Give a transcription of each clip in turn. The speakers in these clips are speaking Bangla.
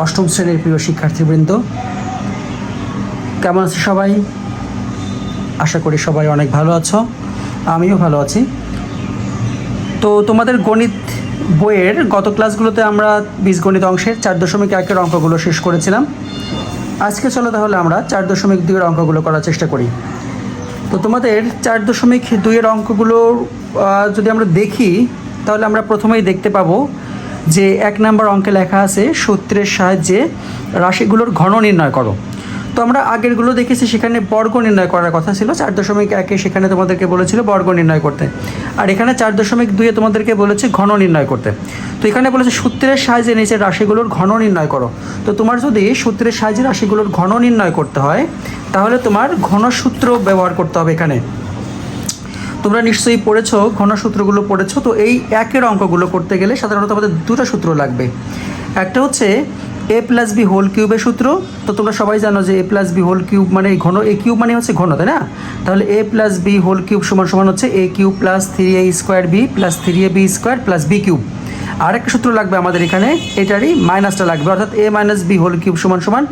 অষ্টম শ্রেণির প্রিয় শিক্ষার্থীবৃন্দ, কেমন আছে সবাই? আশা করি সবাই অনেক ভালো আছো, আমিও ভালো আছি। তো তোমাদের গণিত বইয়ের গত ক্লাসগুলোতে আমরা বীজগণিত অংশের চার দশমিক একের অঙ্কগুলো শেষ করেছিলাম। আজকে চলো তাহলে আমরা চার দশমিক দুইয়ের অঙ্কগুলো করার চেষ্টা করি। তো তোমাদের চার দশমিক দুইয়ের অঙ্কগুলো যদি আমরা দেখি, তাহলে আমরা প্রথমেই দেখতে পাবো যে এক নাম্বার অঙ্কে লেখা আছে, সূত্রের সাহায্যে রাশিগুলোর ঘন নির্ণয় করো। তো আমরা আগেরগুলো দেখেছি, সেখানে বর্গ নির্ণয় করার কথা ছিল, চার দশমিক একে সেখানে তোমাদেরকে বলেছিল বর্গ নির্ণয় করতে। আর এখানে চার দশমিক দুইয়ে তোমাদেরকে বলেছে ঘন নির্ণয় করতে। তো এখানে বলেছে সূত্রের সাহায্যে নিচে রাশিগুলোর ঘন নির্ণয় করো। তো তোমার যদি সূত্রের সাহায্যে রাশিগুলোর ঘন নির্ণয় করতে হয়, তাহলে তোমার ঘন সূত্র ব্যবহার করতে হবে এখানে। তোমরা নিশ্চয়ই পড়েছো, ঘনসূত্রগুলো পড়েছো, তো এই একের অঙ্কগুলো করতে গেলে সাধারণত আমাদের দুটো সূত্র লাগবে। একটা হচ্ছে এ প্লাস বি হোল কিউবের সূত্র, তো তোমরা সবাই জানো যে A plus B whole cube মানে ঘন এ কিউব মানে হচ্ছে ঘন, তাই না? তাহলে A plus B whole cube সমান সমান হচ্ছে A cube plus three A square B plus three A B square plus B cube আর একটা সূত্র লাগবে আমাদের এখানে, এটারই মাইনাসটা লাগবে, অর্থাৎ A minus B whole cube সমান সমান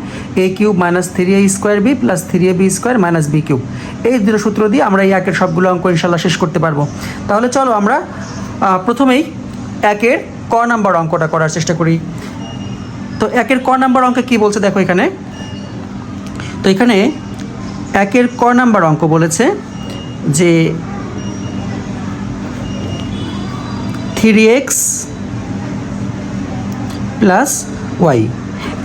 A cube minus three A square B plus three A B square minus B cube এই দুটো সূত্র দিয়ে আমরা এই একের সবগুলো অঙ্ক ইনশাল্লাহ শেষ করতে পারব। তাহলে চলো আমরা প্রথমেই একের ক নাম্বার অঙ্কটা করার চেষ্টা করি। তো একের ক নাম্বার অঙ্কে কি বলছে দেখো এখানে। তো এখানে একের ক নাম্বার অঙ্ক বলেছে যে থ্রি এক্স প্লাস ওয়াই।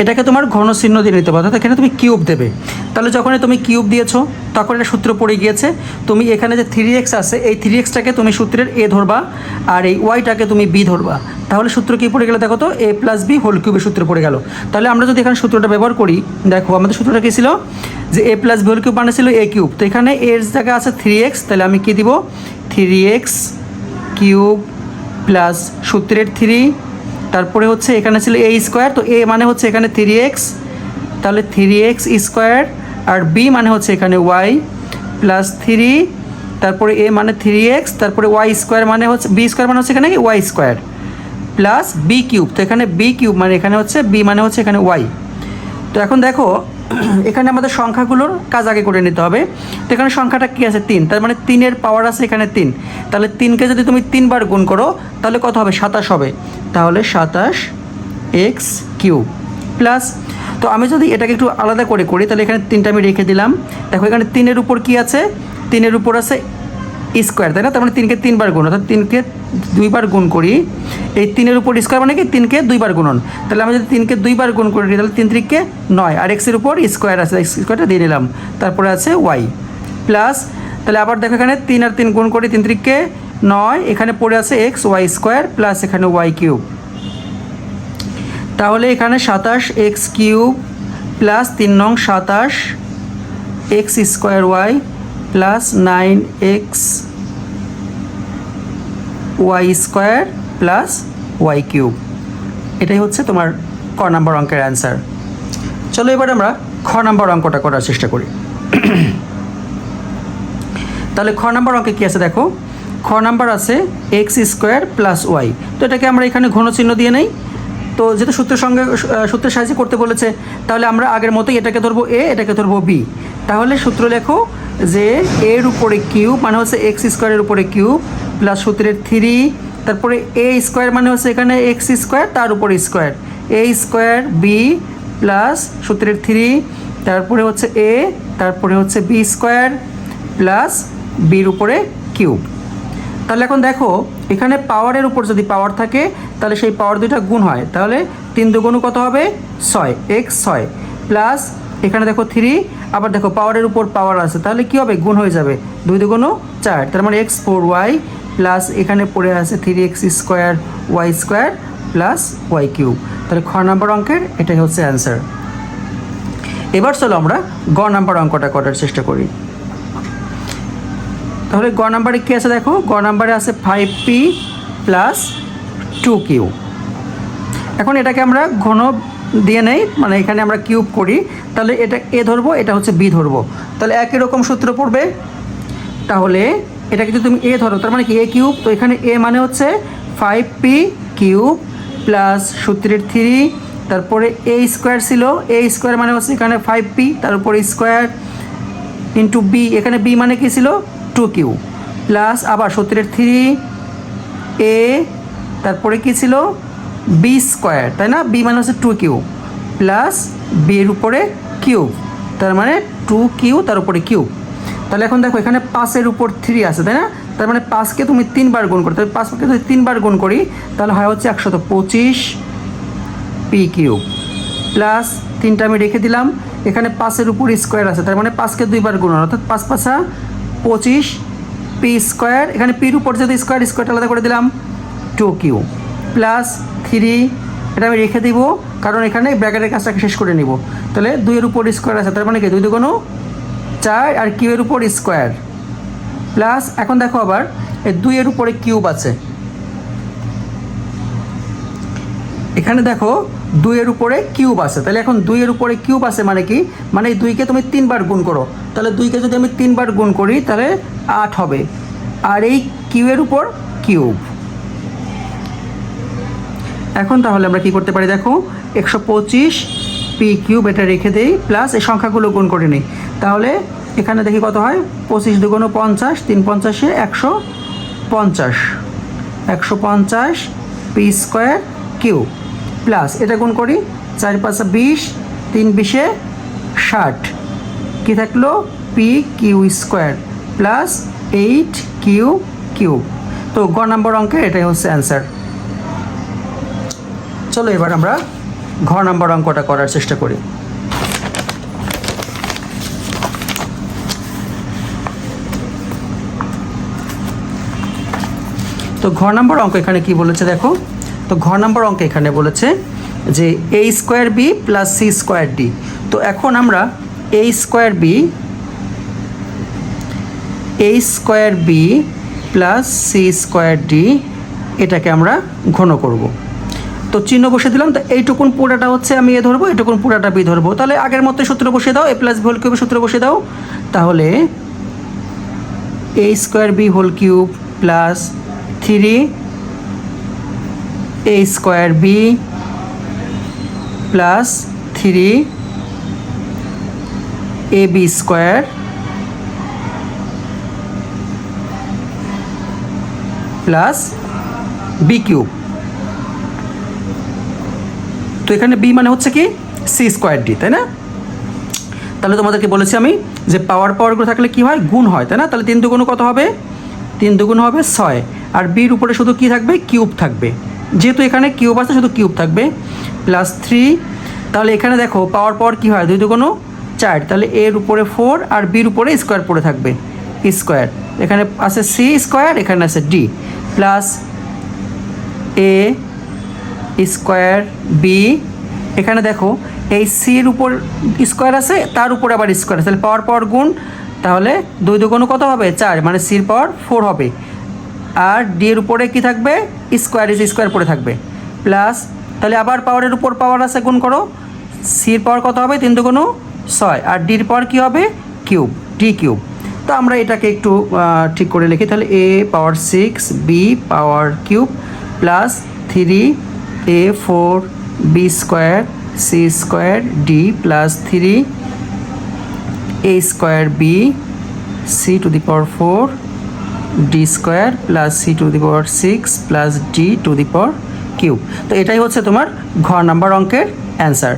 এটাকে তোমার ঘন চিহ্ন দিয়ে নিতে পারো এখানে তুমি কিউব দেবে। তাহলে যখনই তুমি কিউব দিয়েছ, তখন এটা সূত্র পড়ে গিয়েছে, তুমি এখানে যে থ্রি এক্স আছে, এই থ্রি এক্সটাকে তুমি সূত্রের এ ধরবা, আর এই ওয়াইটাকে তুমি বি ধরবা। তাহলে সূত্র কী পড়ে গেল দেখো তো এ প্লাস বি হোল কিউবের সূত্র পড়ে গেল। তাহলে আমরা যদি এখানে সূত্রটা ব্যবহার করি, দেখো আমাদের সূত্রটা কী ছিল? যে A plus B whole cube মানে ছিল এ কিউব তো এখানে এর জায়গায় আছে থ্রি এক্স তাহলে আমি কী দিব? থ্রি এক্স কিউব প্লাস সূত্রের থ্রি তারপরে হচ্ছে এখানে ছিল এ স্কোয়ার, তো এ মানে হচ্ছে এখানে থ্রি এক্স তাহলে থ্রি এক্স স্কোয়ার, আর বি মানে হচ্ছে এখানে ওয়াই প্লাস থ্রি তারপরে এ মানে থ্রি এক্স তারপরে ওয়াই স্কোয়ার মানে হচ্ছে বি স্কোয়ার মানে হচ্ছে এখানে কি? Y square plus B cube তো এখানে বি কিউব মানে এখানে হচ্ছে বি মানে হচ্ছে এখানে ওয়াই তো এখন দেখো এখানে আমাদের সংখ্যাগুলোর কাজ আগে করে নিতে হবে। তো এখানে সংখ্যাটা কী আছে? তিন। তার মানে তিনের পাওয়ার আছে এখানে তিন। তাহলে তিনকে যদি তুমি তিনবার গুণ করো, তাহলে কত হবে? সাতাশ হবে। তাহলে সাতাশ এক্স কিউ প্লাস, তো আমি যদি এটাকে একটু আলাদা করে করি, তাহলে এখানে তিনটা আমি রেখে দিলাম। দেখো এখানে তিনের উপর কি আছে? তিনের উপর আছে স্কোয়ার তাই না? তার মানে তিনকে তিনবার গুণ, অর্থাৎ তিনকে দুইবার গুণ করি, এই তিনের উপর স্কোয়ার মানে কি? তিনকে দুইবার গুণন। তাহলে আমি যদি তিনকে দুইবার গুণ করি তাহলে তিন তিরিককে নয়, আর এক্সের উপর স্কোয়ার আছে এক্স স্কোয়ারটা দিয়ে নিলাম। তারপরে আছে ওয়াই প্লাস তাহলে আবার দেখো এখানে তিন আর তিন গুণ করি, তিন তিরিককে নয়, এখানে পড়ে আছে এক্স ওয়াই স্কোয়ার প্লাস এখানে ওয়াই কিউব তাহলে এখানে সাতাশ এক্স কিউব প্লাস তিন নং সাতাশ X square Y plus nine X Y square plus Y cube. এটাই হচ্ছে তোমার ক নাম্বার অঙ্কের অ্যান্সার। চলো এবার আমরা খ নাম্বার অঙ্কটা করার চেষ্টা করি। তাহলে খ নাম্বার অঙ্কে কী আছে দেখো? খ নাম্বার আছে এক্স স্কোয়ার প্লাস ওয়াই। তো এটাকে আমরা এখানে ঘন চিহ্ন দিয়ে নেই। তো যেহেতু সূত্রের সঙ্গে সূত্রের সাহায্যে করতে বলেছে, তাহলে আমরা আগের মতোই এটাকে ধরবো এ, এটাকে ধরবো বি। তাহলে সূত্র লেখো যে এর উপরে কিউব মানে হচ্ছে এক্স স্কোয়ারের উপরে কিউব প্লাস সূত্রের থ্রি, তারপরে এ স্কোয়ার মানে হচ্ছে এখানে এক্স স্কোয়ার, তার উপরে square. A square B plus সূত্রের থ্রি, তারপরে হচ্ছে এ, তারপরে হচ্ছে বি স্কোয়ার প্লাস বির উপরে কিউব। তাহলে এখন দেখো, এখানে পাওয়ারের উপর যদি পাওয়ার থাকে, তাহলে সেই পাওয়ার দুইটা গুণ হয়। তাহলে তিন দুগুণ কত হবে? ছয়, এক্স ছয়। প্লাস এখানে দেখো থ্রি, আবার দেখো পাওয়ারের উপর পাওয়ার আছে, তাহলে কি হবে? গুণ হয়ে যাবে। দুই দুগুণ চার, তার মানে এক্স ফোর ওয়াই প্লাস এখানে পড়ে আছে three X square Y square plus Y cube তাহলে খ নাম্বার অঙ্কের এটাই হচ্ছে অ্যান্সার এবার চলো আমরা গ নাম্বার অঙ্কটা করার চেষ্টা করি। তাহলে গ নাম্বারে কী আছে দেখো? গ নাম্বারে আছে five P plus two Q এখন এটাকে আমরা ঘন দিয়ে নেই মানে এখানে আমরা কিউব করি। তাহলে এটা এ ধরবো, এটা হচ্ছে বি ধরবো। তাহলে একই রকম সূত্র পড়বে। তাহলে এটাকে যদি তুমি এ ধরো, তার মানে কি এ কিউব তো এখানে এ মানে হচ্ছে ফাইভ পি কিউব প্লাস সূত্রের থ্রি, তারপরে এ স্কোয়ার ছিল। এ স্কোয়ার মানে হচ্ছে এখানে ফাইভ পি তার উপরে স্কোয়ার ইন্টু বি এখানে বি মানে কী ছিল? টু কিউ প্লাস আবার সত্তরের থ্রি এ তারপরে কী ছিল? বি স্কোয়ার তাই না? বি মানে হচ্ছে টু কিউ প্লাস এর উপরে কিউব তার মানে টু কিউ তার উপরে কিউব তাহলে এখন দেখো, এখানে পাঁচের উপর থ্রি আছে, তাই না? তার মানে পাঁচকে তুমি তিনবার গুণ করো। তাহলে পাঁচকে যদি তিনবার গুণ করি, তাহলে হয় হচ্ছে একশত পঁচিশ পি কিউব প্লাস তিনটা আমি রেখে দিলাম, এখানে পাঁচের উপর স্কোয়ার আছে, তার মানে পাঁচকে দুইবার গুণ অর্থাৎ পাঁচ পাঁচা পঁচিশ পি স্কোয়ার এখানে পির উপর যদি স্কোয়ার স্কোয়ারটা আলাদা করে দিলাম টু কিউ প্লাস থ্রি এটা আমি রেখে দিব, কারণ এখানে ব্র্যাকেটের কাজটাকে শেষ করে নিব। তাহলে দুইয়ের উপর স্কোয়ার আছে, তার মানে কি? দুই দুগুণ চার আর কিউয়ের উপর স্কোয়ার। প্লাস, এখন দেখো আবার, এই দুইয়ের উপরে কিউব আছে। এখানে দেখো দুইয়ের উপরে কিউব আছে। তাহলে এখন দুইয়ের উপরে কিউব আছে মানে কি? মানে এই দুইকে তুমি তিনবার গুণ করো। তাহলে দুইকে যদি আমি তিনবার গুণ করি, তাহলে আট হবে। আর এই কিউয়ের উপর কিউব। এখন তাহলে আমরা কি করতে পারি দেখো? একশো পঁচিশ পি কিউব এটা রেখে দেই প্লাস এই সংখ্যাগুলো গুণ করে নিই। তাহলে এখানে দেখি কত হয়? পঁচিশ দুগুণ পঞ্চাশ, তিন পঞ্চাশে একশো পঞ্চাশ। একশো পঞ্চাশ পি স্কোয়ার কিউ প্লাস এটা গুণ করি, চার পাঁচা বিশ, তিন বিশে ষাট। কী থাকল? P Q square plus eight Q cube তো গ নম্বর অঙ্কের এটাই হচ্ছে অ্যান্সার চলো এবার আমরা ঘ নম্বর অঙ্কটা করার চেষ্টা করি। তো ঘর নম্বর অঙ্ক এখানে কি বলেছে দেখো? তো ঘর নম্বর অঙ্ক এখানে বলেছে যে A square B plus C square D তো এখন আমরা A square B A square B plus C square D এটাকে আমরা ঘন করব। তো চিহ্ন বসে দিলাম, তো এইটুকুন পুরাটা হচ্ছে আমি এ ধরবো, এইটুকুন পুরাটা বি ধরবো। তাহলে আগের মতো সূত্র বসে দাও, এ প্লাস ভি হোল কিউবের সূত্র বসে দাও। তাহলে A square B whole cube plus three, A square B plus three, A B square. Plus B cube. তো এখানে বি মানে হচ্ছে কি? সি স্কোয়ার ডি তাই না? তাহলে তোমাদেরকে বলেছি আমি যে পাওয়ার পাওয়ারগুলো থাকলে কি হয়? গুণ হয়, তাই না? তাহলে তিন দুগুণ কত হবে? তিন দুগুণ হবে ছয়। আর বির উপরে শুধু কি থাকবে? কিউব থাকবে। যেহেতু এখানে কিউব আছে, শুধু কিউব থাকবে। প্লাস থ্রি তাহলে এখানে দেখো পাওয়ার পাওয়ার কী হয়? দুই দুগুণ চার। তাহলে এর উপরে ফোর আর বির উপরে স্কোয়ার পড়ে থাকবে। স্কোয়ার এখানে আছে সি স্কোয়ার এখানে আছে D plus A square B এখানে দেখো, এই সির উপর স্কোয়ার আছে, তার উপরে আবার স্কোয়ার আছে, তাহলে পাওয়ার পাওয়ার গুণ, তাহলে দুই দুগুণ কত হবে? চার মানে সির পাওয়ার ফোর হবে। আর ডি এর উপরে কি থাকবে? স্কোয়ার ইজ স্কোয়ার পড়ে থাকবে। প্লাস, তাহলে আবার পাওয়ারের উপর পাওয়ার আছে, গুণ করো। সির পাওয়ার কত হবে? তিন দুগুণ ছয়। আর ডির পাওয়ার কী হবে? Cube D cube. তো আমরা এটাকে একটু ঠিক করে লিখি, তাহলে A power six B power cube, plus three A four B square C square D plus three A square B C to the power four D square plus C to the power six plus D to the power cube তো এটাই হচ্ছে তোমার ঘ নাম্বার অঙ্কের অ্যান্সার